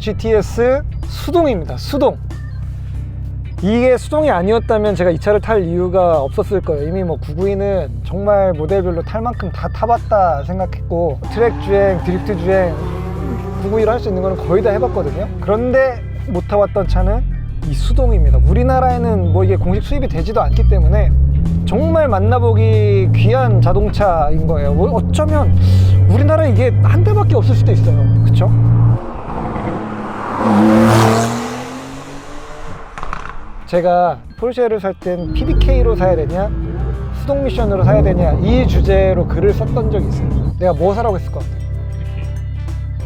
GTS 수동입니다. 수동. 이게 수동이 아니었다면 제가 이 차를 탈 이유가 없었을 거예요. 이미 뭐 992는 정말 모델별로 탈 만큼 다 타봤다 생각했고 트랙 주행 드리프트 주행 991을 할 수 있는 거는 거의 다 해봤거든요. 그런데 못 타봤던 차는 이 수동입니다. 우리나라에는 뭐 이게 공식 수입이 되지도 않기 때문에 정말 만나보기 귀한 자동차인 거예요. 뭐 어쩌면 우리나라에 이게 한 대밖에 없을 수도 있어요. 그쵸? 제가 포르쉐를 살 땐 PDK로 사야 되냐? 수동 미션으로 사야 되냐? 이 주제로 글을 썼던 적이 있어요. 내가 뭐 사라고 했을 것 같아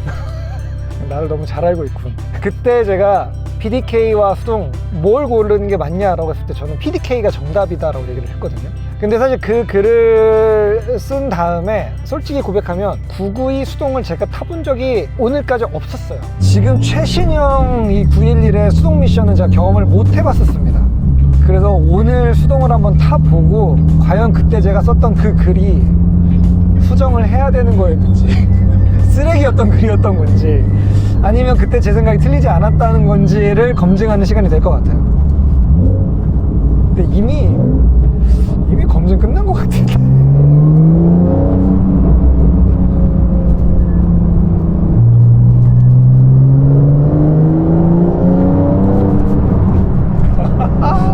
나를 너무 잘 알고 있군. 그때 제가 PDK와 수동 뭘 고르는 게 맞냐라고 했을 때 저는 PDK가 정답이다라고 얘기를 했거든요 근데 사실 그 글을 쓴 다음에 솔직히 고백하면 992 수동을 제가 타본 적이 오늘까지 없었어요. 지금 최신형 이 911의 수동 미션은 제가 경험을 못 해봤었습니다. 그래서 오늘 수동을 한번 타보고 과연 그때 제가 썼던 그 글이 수정을 해야 되는 거였는지 쓰레기였던 글이었던 건지 아니면 그때 제 생각이 틀리지 않았다는 건지를 검증하는 시간이 될 것 같아요. 근데 이미 검증 끝난 것 같은데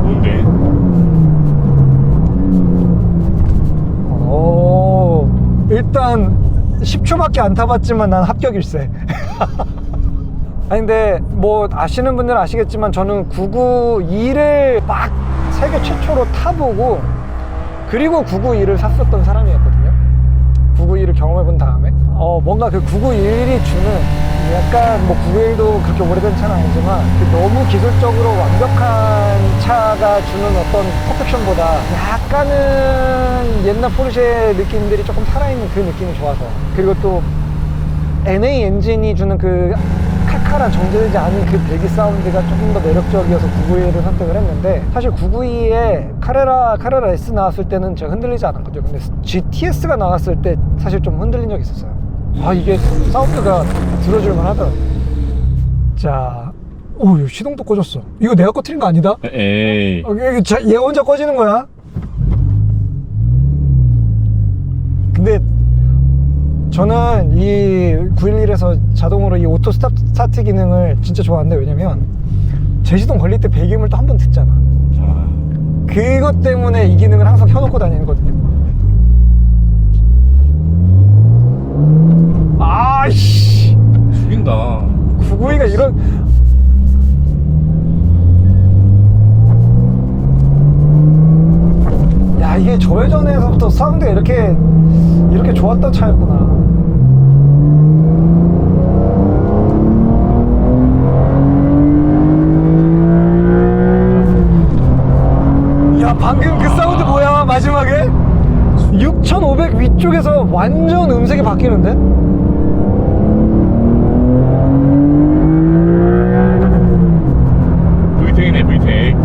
뭔데? 오 일단 10초밖에 안 타봤지만 난 합격일세 아니 근데 뭐 아시는 분들은 아시겠지만 저는 992를 막 세계 최초로 타보고 그리고 991을 샀었던 사람이었거든요. 991을 경험해 본 다음에. 어 뭔가 그 991이 주는 약간 뭐 991도 그렇게 오래된 차는 아니지만 그 너무 기술적으로 완벽한 차가 주는 어떤 퍼펙션보다 약간은 옛날 포르쉐 느낌들이 조금 살아있는 그 느낌이 좋아서. 그리고 또 NA 엔진이 주는 그 칼칼한 정제되지 않은 그 배기 사운드가 조금 더 매력적이어서 991을 선택을 했는데 사실 992에 카레라 카레라 S 나왔을 때는 제가 흔들리지 않았거든요. 근데 GTS가 나왔을 때 사실 좀 흔들린 적이 있었어요. 아 이게 사운드가 들어줄만 하더라고요. 자 오, 이거 시동도 꺼졌어. 이거 내가 꺼트린 거 아니다? 에이. 어, 자- 얘 혼자 꺼지는 거야 저는 이 911에서 자동으로 이 오토 스탑, 스타트 기능을 진짜 좋아하는데 왜냐면 제시동 걸릴 때 배기음을 또 한 번 듣잖아. 아, 그것 때문에 이 기능을 항상 켜놓고 다니거든요. 아이씨. 죽인다. 992가 이런 야 이게 저회전에서부터 사운드가 이렇게 이렇게 좋았던 차였구나 야 방금 그 사운드 뭐야 마지막에 6500 위쪽에서 완전 음색이 바뀌는데? VTEC이네, VTEC.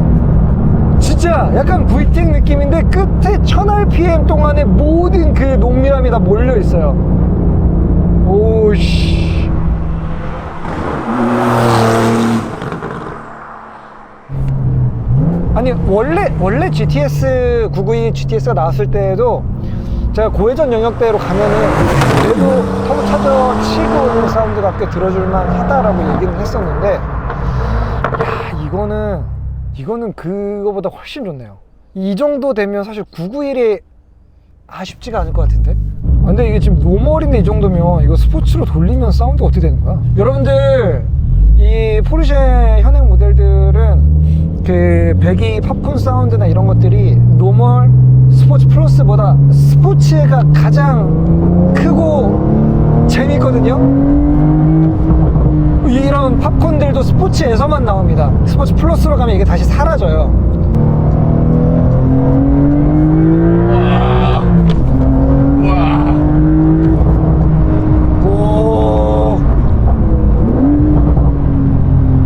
진짜 약간 VTEC 느낌인데 끝에 1000rpm 동안의 모든 그 농밀함이 다 몰려 있어요. 오씨. 아니 원래 원래 GTS 992 GTS가 나왔을 때에도 제가 고회전 영역대로 가면은 그래도 터보 차저 치고 오는 사운드가 꽤 들어줄만 하다라고 얘기는 했었는데 야 이거는 이거는 그거보다 훨씬 좋네요. 이 정도 되면 사실 991이 아쉽지가 않을 것 같은데? 아, 근데 이게 지금 노멀인데 이 정도면 이거 스포츠로 돌리면 사운드가 어떻게 되는 거야? 여러분들 이 포르쉐 현행 모델들은 그 배기 팝콘 사운드나 이런 것들이 노멀 스포츠 플러스보다 스포츠가 가장 크고 재밌거든요 이런 팝콘들도 스포츠에서만 나옵니다. 스포츠 플러스로 가면 이게 다시 사라져요.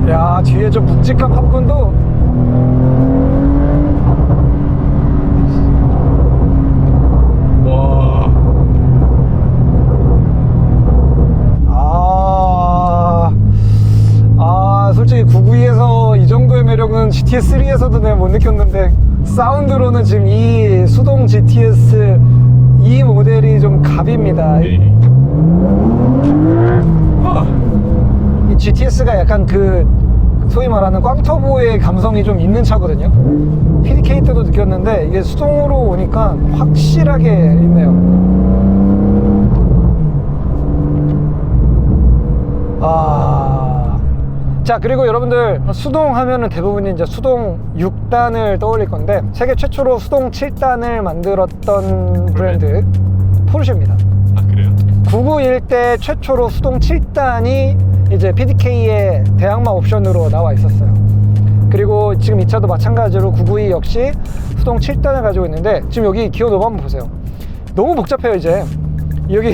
야, 뒤에 저 묵직한 팝콘도 GTS3에서도 내가 못 느꼈는데 사운드로는 지금 이 수동 GTS 이 모델이 좀 갑입니다. 네. 아, 이 GTS가 약간 그 소위 말하는 꽝터보의 감성이 좀 있는 차거든요. PDK 때도 느꼈는데 이게 수동으로 오니까 확실하게 있네요. 아. 자, 그리고 여러분들 수동 하면은 대부분이 이제 수동 6단을 떠올릴 건데 세계 최초로 수동 7단을 만들었던 브랜드 포르쉐입니다. 아 그래요? 991 때 최초로 수동 7단이 이제 PDK의 대항마 옵션으로 나와 있었어요. 그리고 지금 이 차도 마찬가지로 992 역시 수동 7단을 가지고 있는데 지금 여기 기어 노브 한번 보세요. 너무 복잡해요 이제. 여기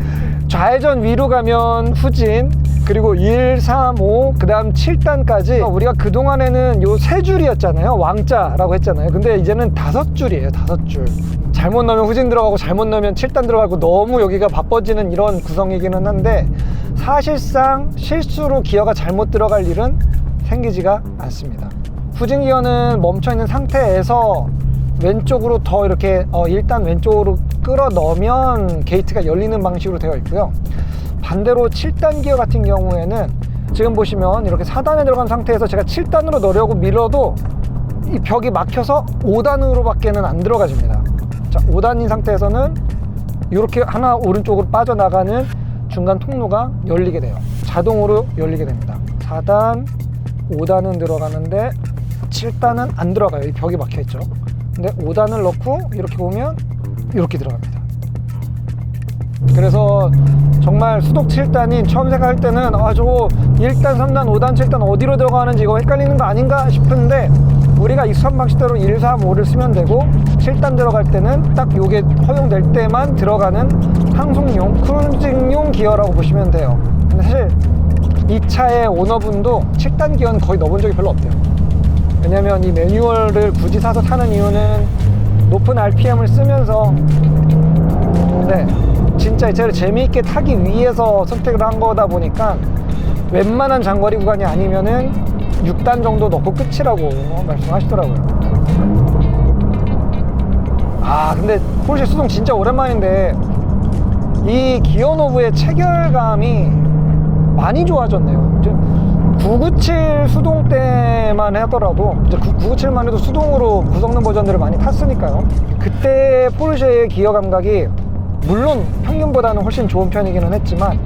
좌회전 위로 가면 후진 그리고 1, 3, 5, 그 다음 7단까지 우리가 그동안에는 요 세 줄이었잖아요. 왕자라고 했잖아요. 근데 이제는 다섯 줄이에요. 다섯 줄. 잘못 넣으면 후진 들어가고 잘못 넣으면 7단 들어가고 너무 여기가 바빠지는 이런 구성이기는 한데 사실상 실수로 기어가 잘못 들어갈 일은 생기지가 않습니다. 후진 기어는 멈춰 있는 상태에서 왼쪽으로 더 이렇게 어, 일단 왼쪽으로 끌어 넣으면 게이트가 열리는 방식으로 되어 있고요. 반대로 7단 기어 같은 경우에는 지금 보시면 이렇게 4단에 들어간 상태에서 제가 7단으로 넣으려고 밀어도 이 벽이 막혀서 5단으로 밖에는 안 들어가집니다. 자, 5단인 상태에서는 이렇게 하나 오른쪽으로 빠져나가는 중간 통로가 열리게 돼요. 자동으로 열리게 됩니다. 4단, 5단은 들어가는데 7단은 안 들어가요. 이 벽이 막혀 있죠. 근데 5단을 넣고 이렇게 보면 이렇게 들어갑니다. 그래서 정말 수독 7단이 처음 생각할 때는 아 저거 1단, 3단, 5단, 7단 어디로 들어가는지 이거 헷갈리는 거 아닌가 싶은데 우리가 익숙한 방식대로 1, 3, 5를 쓰면 되고 7단 들어갈 때는 딱 요게 허용될 때만 들어가는 항속용 크루징용 기어라고 보시면 돼요. 근데 사실 이 차의 오너분도 7단 기어는 거의 넣어본 적이 별로 없대요. 왜냐면 이 매뉴얼을 굳이 사서 타는 이유는 높은 RPM을 쓰면서. 네, 진짜 이 차를 재미있게 타기 위해서 선택을 한 거다 보니까 웬만한 장거리 구간이 아니면은 6단 정도 넣고 끝이라고 말씀하시더라고요. 아, 근데 포르쉐 수동 진짜 오랜만인데 이 기어 노브의 체결감이 많이 좋아졌네요. 이제 997 수동 때만 하더라도 이제 997만 해도 수동으로 구성능 버전들을 많이 탔으니까요. 그때 포르쉐의 기어 감각이 물론 평균보다는 훨씬 좋은 편이기는 했지만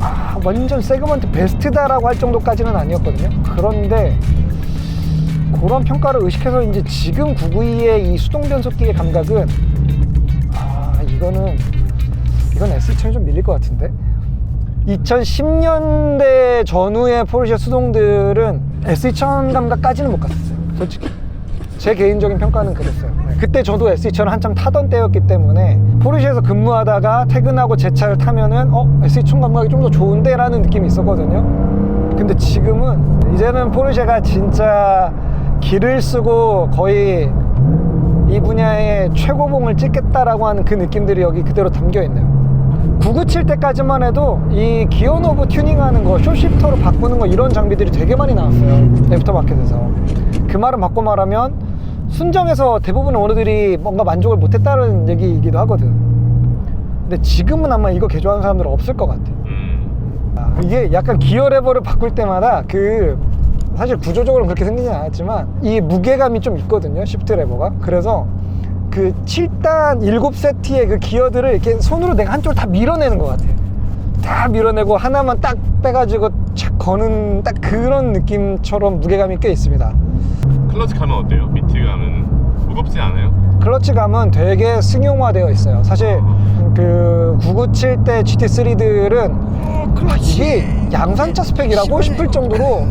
아, 완전 세그먼트 베스트다라고 할 정도까지는 아니었거든요. 그런데 그런 평가를 의식해서 이제 지금 992의 이 수동 변속기의 감각은 아 이거는 이건 S2000이 좀 밀릴 것 같은데? 2010년대 전후의 포르쉐 수동들은 S2000 감각까지는 못 갔었어요 솔직히. 제 개인적인 평가는 그랬어요. 네, 그때 저도 S2000을 한참 타던 때였기 때문에 포르쉐에서 근무하다가 퇴근하고 제 차를 타면은 어 S2000 감각이 좀 더 좋은데 라는 느낌이 있었거든요 근데 지금은 이제는 포르쉐가 진짜 길을 쓰고 거의 이 분야의 최고봉을 찍겠다라고 하는 그 느낌들이 여기 그대로 담겨 있네요. 997 때까지만 해도 이 기어 노브 튜닝하는 거, 쇼시프터로 바꾸는 거 이런 장비들이 되게 많이 나왔어요. 애프터 마켓에서. 그 말은 바꿔 말하면 순정에서 대부분의 오너들이 뭔가 만족을 못했다는 얘기이기도 하거든. 근데 지금은 아마 이거 개조하는 사람들은 없을 것 같아. 음. 아, 이게 약간 기어 레버를 바꿀 때마다 그 사실 구조적으로는 그렇게 생기진 않았지만 이 무게감이 좀 있거든요 시프트 레버가 그래서 그 7단 7세트의 그 기어들을 이렇게 손으로 내가 한쪽을 다 밀어내는 것 같아 다 밀어내고 하나만 딱 빼가지고 착 거는 딱 그런 느낌처럼 무게감이 꽤 있습니다 클러치 감은 어때요? 비트 감은 무겁지 않아요? 클러치 감은 되게 승용화되어 있어요 사실 그 997 때 GT3들은 이게 양산차 스펙이라고 싶을 정도로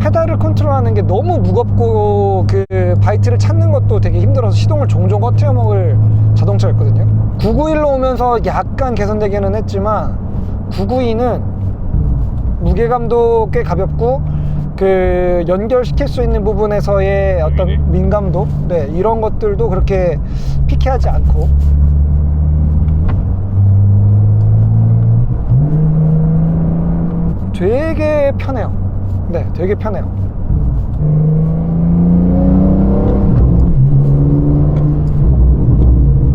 페달을 컨트롤하는 게 너무 무겁고 그 바이트를 찾는 것도 되게 힘들어서 시동을 종종 꺼트려 먹을 자동차였거든요 991로 오면서 약간 개선되기는 했지만 992는 무게감도 꽤 가볍고 그 연결시킬 수 있는 부분에서의 어떤 음. 민감도? 네 이런 것들도 그렇게 피케하지 않고. 되게 편해요. 네 되게 편해요.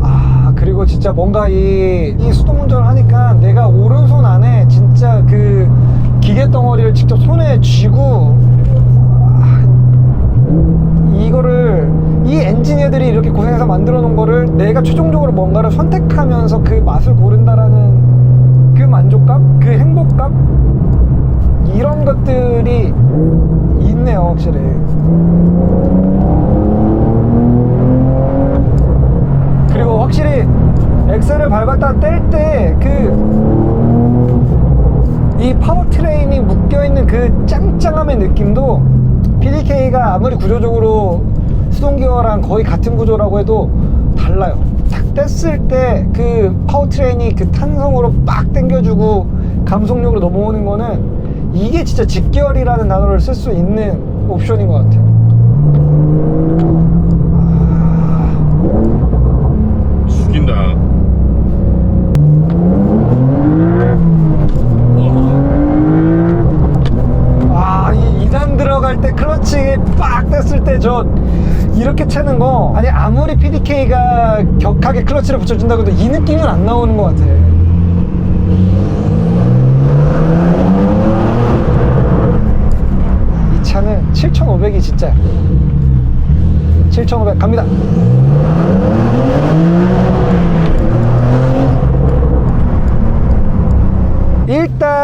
아 그리고 진짜 뭔가 이, 이 수동운전을 하니까 내가 오른손 안에 진짜 그 기계 덩어리를 직접 손에 쥐고 아, 이거를 이 엔지니어들이 이렇게 고생해서 만들어 놓은 거를 내가 최종적으로 뭔가를 선택하면서 그 맛을 고른다라는 그 만족감, 그 행복감 이런 것들이 있네요, 확실히. 그리고 확실히 엑셀을 밟았다 뗄 때 그 이 파워트레인이 묶여있는 그 짱짱함의 느낌도 PDK가 아무리 구조적으로 수동기어랑 거의 같은 구조라고 해도 달라요. 딱 뗐을 때 그 파워트레인이 그 탄성으로 빡 당겨주고 감속력으로 넘어오는 거는 이게 진짜 직결이라는 단어를 쓸 수 있는 옵션인 것 같아요 아... 죽인다. 아, 이 2단 들어갈 때 클러치 빡 뗐을 때 저 이렇게 채는 거 아니 아무리 PDK가 격하게 클러치를 붙여준다고 해도 이 느낌은 안 나오는 것 같아. 이 차는 7,500이 진짜야. 7,500 갑니다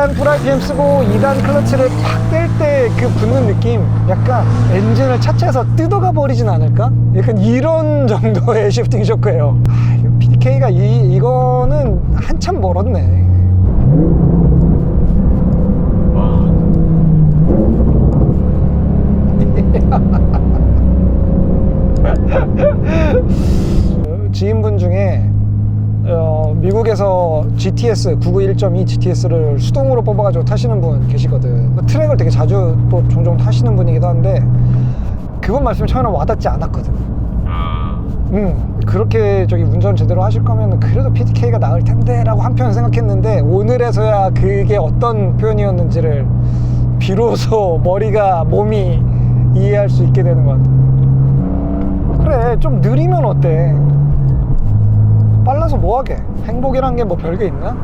일단 프라이팬 쓰고 2단 클러치를 팍 뗄 때 그 붙는 느낌 약간 엔진을 차체에서 뜯어가 버리진 않을까? 약간 이런 정도의 시프팅 쇼크예요. 아, 이거 PDK가 이, 이거는 한참 멀었네. 지인분 중에 어, 미국에서 GTS 991.2 GTS를 수동으로 뽑아가지고 타시는 분 계시거든. 그 트랙을 되게 자주 또 종종 타시는 분이기도 한데 그분 말씀이 처음에 와닿지 않았거든. 아, 음, 그렇게 저기 운전 제대로 하실 거면 그래도 PDK가 나을 텐데 라고 한편 생각했는데 오늘에서야 그게 어떤 표현이었는지를 비로소 머리가 몸이 이해할 수 있게 되는 것 같아. 그래, 좀 느리면 어때? 빨라서 뭐하게? 행복이란 게 뭐 별게 있나?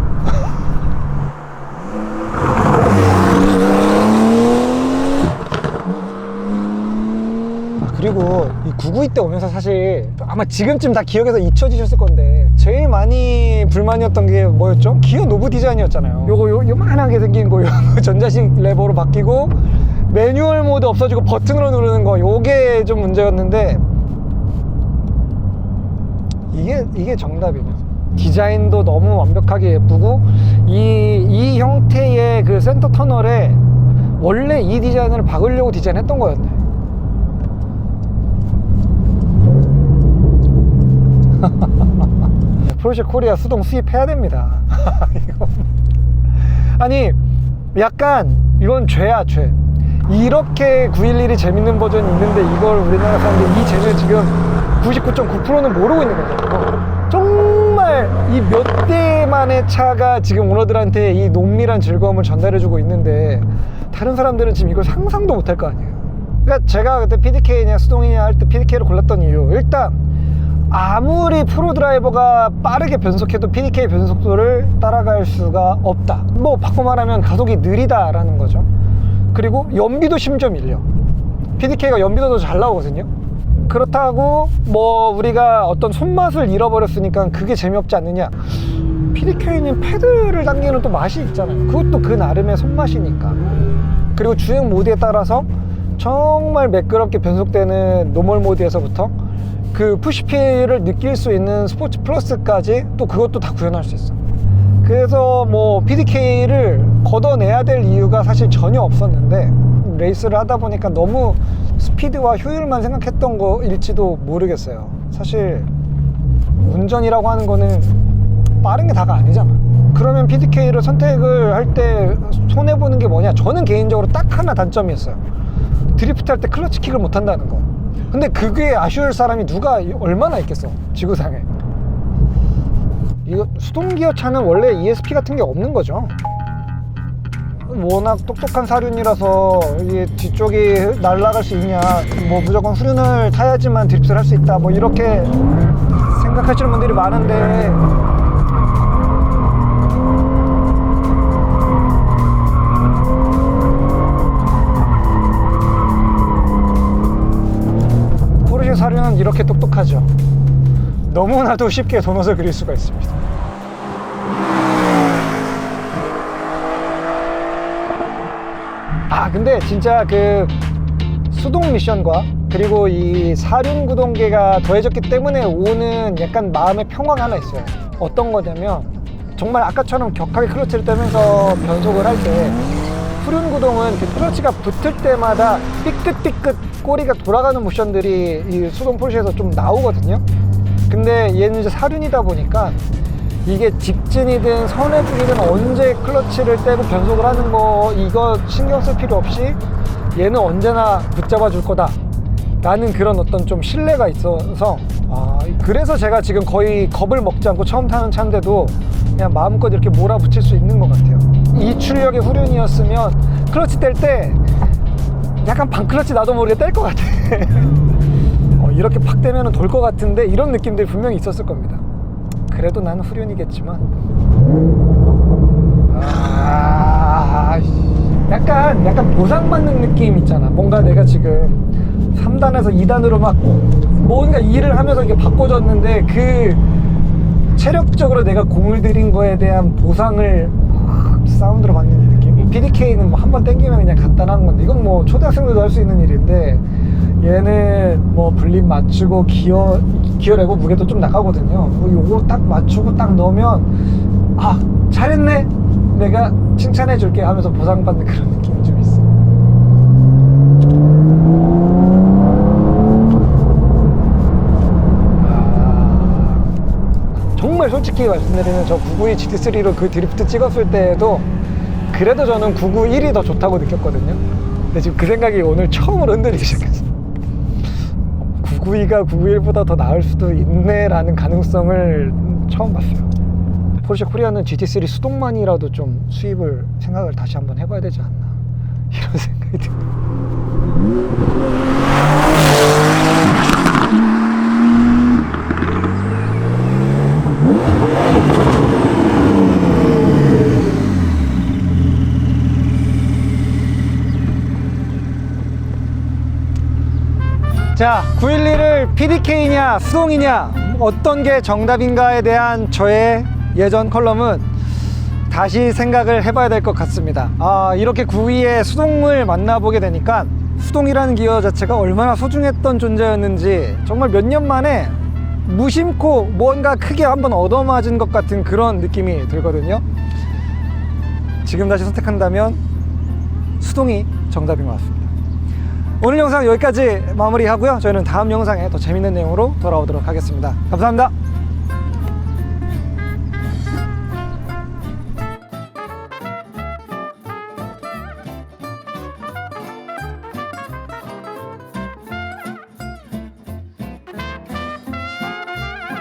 아, 그리고 이 992 때 오면서 사실 아마 지금쯤 다 기억에서 잊혀지셨을 건데 제일 많이 불만이었던 게 뭐였죠? 기어 노브 디자인이었잖아요 요거 요, 요만하게 생긴 거 전자식 레버로 바뀌고 매뉴얼 모드 없어지고 버튼으로 누르는 거 요게 좀 문제였는데 이게 이게 정답이네요. 디자인도 너무 완벽하게 예쁘고 이, 이 형태의 그 센터 터널에 원래 이 디자인을 박으려고 디자인했던 거였네. 프로젝 코리아 수동 수입해야 됩니다. 아니 약간 이건 죄야 죄. 이렇게 911이 재밌는 버전이 있는데 이걸 우리나라 사람들이 이 재미를 지금 99.9%는 모르고 있는 거죠. 정말 이 몇 대만의 차가 지금 오너들한테 이 농밀한 즐거움을 전달해주고 있는데 다른 사람들은 지금 이걸 상상도 못할 거 아니에요. 그러니까 제가 그때 PDK냐 수동이냐 할 때 PDK를 골랐던 이유 일단 아무리 프로 드라이버가 빠르게 변속해도 PDK 변속도를 따라갈 수가 없다. 뭐 바꿔 말하면 가속이 느리다라는 거죠. 그리고 연비도 심지어 밀려. PDK가 연비도 더 잘 나오거든요. 그렇다고 뭐 우리가 어떤 손맛을 잃어버렸으니까 그게 재미없지 않느냐. PDK는 패드를 당기는 또 맛이 있잖아요. 그것도 그 나름의 손맛이니까. 그리고 주행 모드에 따라서 정말 매끄럽게 변속되는 노멀 모드에서부터 그 푸시피를 느낄 수 있는 스포츠 플러스까지 또 그것도 다 구현할 수 있어. 그래서 뭐 PDK를 걷어내야 될 이유가 사실 전혀 없었는데 레이스를 하다 보니까 너무 스피드와 효율만 생각했던 거일지도 모르겠어요. 사실 운전이라고 하는 거는 빠른 게 다가 아니잖아. 그러면 PDK를 선택을 할 때 손해 보는 게 뭐냐? 저는 개인적으로 딱 하나 단점이 있어요. 드리프트 할 때 클러치 킥을 못 한다는 거. 근데 그게 아쉬울 사람이 누가 얼마나 있겠어? 지구상에. 이거 수동기어 차는 원래 ESP 같은 게 없는 거죠. 워낙 똑똑한 사륜이라서 이게 뒤쪽이 날아갈 수 있냐 뭐 무조건 수륜을 타야지만 드립스를 할 수 있다 뭐 이렇게 생각하시는 분들이 많은데. 포르쉐 사륜은 이렇게 똑똑하죠. 너무나도 쉽게 도넛을 그릴 수가 있습니다. 아 근데 진짜 그 수동 미션과 그리고 이 사륜 구동계가 더해졌기 때문에 오는 약간 마음의 평화가 하나 있어요. 어떤 거냐면 정말 아까처럼 격하게 클러치를 떼면서 변속을 할 때 후륜 구동은 그 클러치가 붙을 때마다 삐끗삐끗 꼬리가 돌아가는 모션들이 이 수동 포르쉐에서 좀 나오거든요. 근데 얘는 이제 사륜이다 보니까 이게 직진이든 선회중이든 언제 클러치를 떼고 변속을 하는 거 이거 신경 쓸 필요 없이 얘는 언제나 붙잡아 줄 거다. 라는 그런 어떤 좀 신뢰가 있어서 아, 그래서 제가 지금 거의 겁을 먹지 않고 처음 타는 차인데도 그냥 마음껏 이렇게 몰아붙일 수 있는 것 같아요. 이 출력의 후륜이었으면 클러치 뗄 때 약간 반클러치 나도 모르게 뗄 것 같아. 어, 이렇게 팍 떼면 돌 것 같은데 이런 느낌들이 분명히 있었을 겁니다 그래도 나는 후륜이겠지만 아, 약간 약간 보상받는 느낌 있잖아. 뭔가 내가 지금 3단에서 2단으로 막 뭔가 일을 하면서 이게 바꿔줬는데 그 체력적으로 내가 공을 들인 거에 대한 보상을 막 사운드로 받는 이 느낌. PDK는 뭐 한 번 땡기면 그냥 간단한 건데 이건 뭐 초등학생들도 할 수 있는 일인데 얘는 뭐 분립 맞추고 기어 기어 내고 무게도 좀 나가거든요. 뭐 요거 딱 맞추고 딱 넣으면 아 잘했네. 내가 칭찬해 줄게 하면서 보상받는 그런 느낌이 좀 있어. 아, 정말 솔직히 말씀드리면 저 992 GT3로 그 드리프트 찍었을 때에도 그래도 저는 991이 더 좋다고 느꼈거든요. 근데 지금 그 생각이 오늘 처음으로 흔들리기 시작했어. 992가 991보다 더 나을 수도 있네라는 가능성을 처음 봤어요. 포르쉐 코리아는 GT3 수동만이라도 좀 수입을 생각을 다시 한번 해봐야 되지 않나 이런 생각이 듭니다. 자, 911을 PDK냐 수동이냐 어떤 게 정답인가에 대한 저의 예전 컬럼은 다시 생각을 해봐야 될 것 같습니다. 아, 이렇게 9위의 수동을 만나보게 되니까 수동이라는 기어 자체가 얼마나 소중했던 존재였는지 정말 몇 년 만에 무심코 뭔가 크게 한번 얻어맞은 것 같은 그런 느낌이 들거든요. 지금 다시 선택한다면 수동이 정답인 것 같습니다. 오늘 영상 여기까지 마무리하고요. 저희는 다음 영상에 더 재밌는 내용으로 돌아오도록 하겠습니다. 감사합니다.